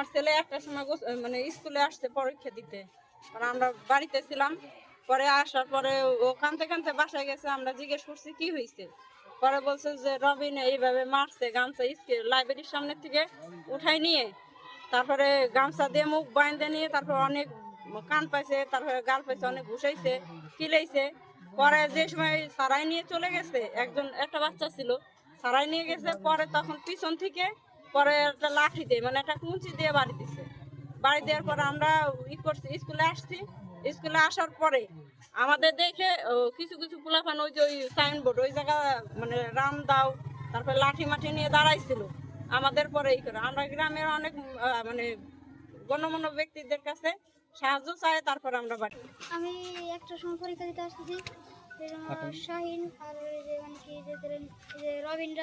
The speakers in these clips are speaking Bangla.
আমার ছেলে একটা সময় মানে স্কুলে আসছে পরীক্ষা দিতে। কারণ আমরা বাড়িতে ছিলাম। পরে আসার পরে ও কানতে কানতে বাসায় গেছে। আমরা জিজ্ঞেস করছি, কি হয়েছে পরে বলছে যে, রবিন এইভাবে মারছে গামছা লাইব্রেরির সামনে থেকে উঠাই নিয়ে। তারপরে গামছা দিয়ে মুখ বাইন্দে নিয়ে তারপর অনেক কান পাইছে, তারপরে গাল পাইছে, অনেক ঘুষাইছে, কিলাইছে। পরে যে সময় সারাই নিয়ে চলে গেছে, একজন একটা বাচ্চা ছিল, সারাই নিয়ে গেছে। পরে তখন পিছন থেকে পরে একটা লাঠি দিয়ে মানে একটা কুঞ্চি দিয়ে বাড়ি দিছে। বাড়ি দেওয়ার পর আমরা ই করছি স্কুলে আসছি। স্কুলে আসার পরে আমাদের দেখে কিছু কিছু পোলাপান ওই যে ওই সাইনবোর্ড ওই জায়গা মানে রাম দাও তারপরে লাঠি মাঠি নিয়ে দাঁড়াইছিল। আমাদের পরে এই করে। আমরা গ্রামের অনেক মানে গণমান্য ব্যক্তিদের কাছে সাহায্য চাই তারপর আমরা বাড়ি আমি একটা সময় পরীক্ষা দিতে আসতেছি শাহিন আর ওই যে মানে কি যে রবীন্দ্র।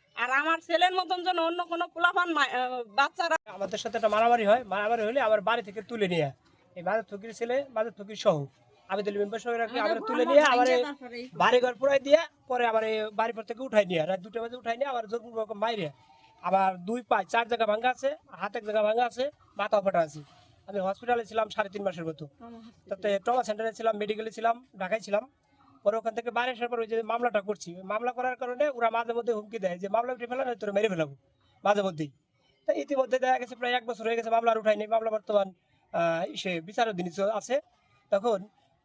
আর আমার ছেলের মতন যেন অন্য কোনো বাচ্চারা আমাদের সাথে একটা মারামারি হয়। মারামারি হলে আবার বাড়ি থেকে তুলে নিয়ে এই থকির ছেলে থকির সহ। আবেদুল মেম্বার সহ আবার তুলে নিয়ে আবার বাড়ি ঘর পুরাই দিয়ে পরে আবার বাড়ি পর থেকে উঠাই নিয়ে রাত দুটো বাজে উঠাই নিয়ে আবার জোর রকম আবার দুই পায়ে, চার জায়গা ভাঙা আছে, হাত এক জায়গা ভাঙা আছে, মাথা ফাটা আছে। আমি হসপিটালে ছিলাম সাড়ে তিন মাসের মতো। তাতে ট্রমা সেন্টারে ছিলাম মেডিকেলে ছিলাম, ঢাকায় ছিলাম। পরে ওখান থেকে বাইরে আসার পর ওই যে মামলাটা করছি মামলা করার কারণে ওরা মাঝে মধ্যে হুমকি দেয় যে, মামলা উঠে ফেলা তোরা মেরে ফেলাবো। মাঝে মধ্যেই। তা ইতিমধ্যে দেখা গেছে প্রায় এক বছর হয়ে গেছে, মামলা আর উঠায়নি মামলা বর্তমান সে বিচারাধীন আছে। তখন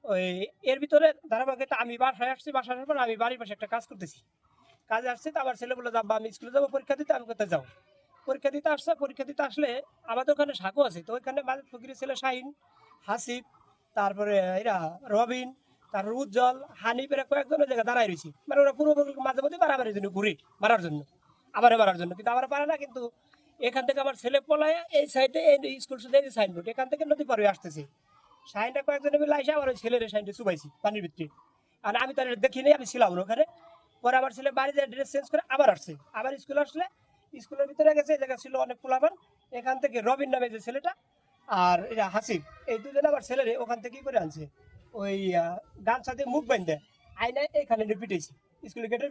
ওই এর ভিতরে ধারাবাহিকতা আমি বাসায় আসছি, বাসায় আসার পর আমি বাড়ির পাশে একটা কাজ করতেছি। কাজে আসছি, তো আমার ছেলে বলে যাব, আমি স্কুলে যাব, পরীক্ষা দিতে, আমি কোথায় যাব? পরীক্ষা দিতে আসছে, পরীক্ষা দিতে আসলে আমাদের ওখানে সাঁকো আছে, তো ওইখানে মাঝে ফকিরের ছেলে শাহিন হাসিফ তারপরে এরা রবিন তারপর উজ্জ্বল হানিফ এরা কয়েকজনের জায়গায় দাঁড়াই রয়েছি। মানে ওরা পুরো মাঝে মধ্যে মারামারির জন্য ঘুরে মারার জন্য আবারে মারার জন্য। কিন্তু আমার পারে না, কিন্তু এখান থেকে আমার ছেলে পলায় এই সাইডে এই স্কুল শুধু এই সাইনবোর্ড এখান থেকে নদী পার আসতেছে। সাইনটা কয়েকজনে মিলে আসে আমার ওই ছেলের সাইনটা চুবাইছি পানির ভিতরে আর আমি তার দেখিনি, আমি ছিলাম না ওখানে। পরে আমার ছেলে বাড়িতে ড্রেস চেঞ্জ করে আবার আসছে। আবার স্কুলে আসলে স্কুলের ভিতরে গেছে, এই জায়গা ছিল অনেক পোলাপান। এখান থেকে রবিন নামে যে ছেলেটা আর এটা হাসিব, এই দুজনে আবার ছেলেরে ওখান থেকে কি করে আনছে? ওই গান সাথে মুখ বাইন্দে আইনায় এখানে পিটেছি স্কুলে গেটের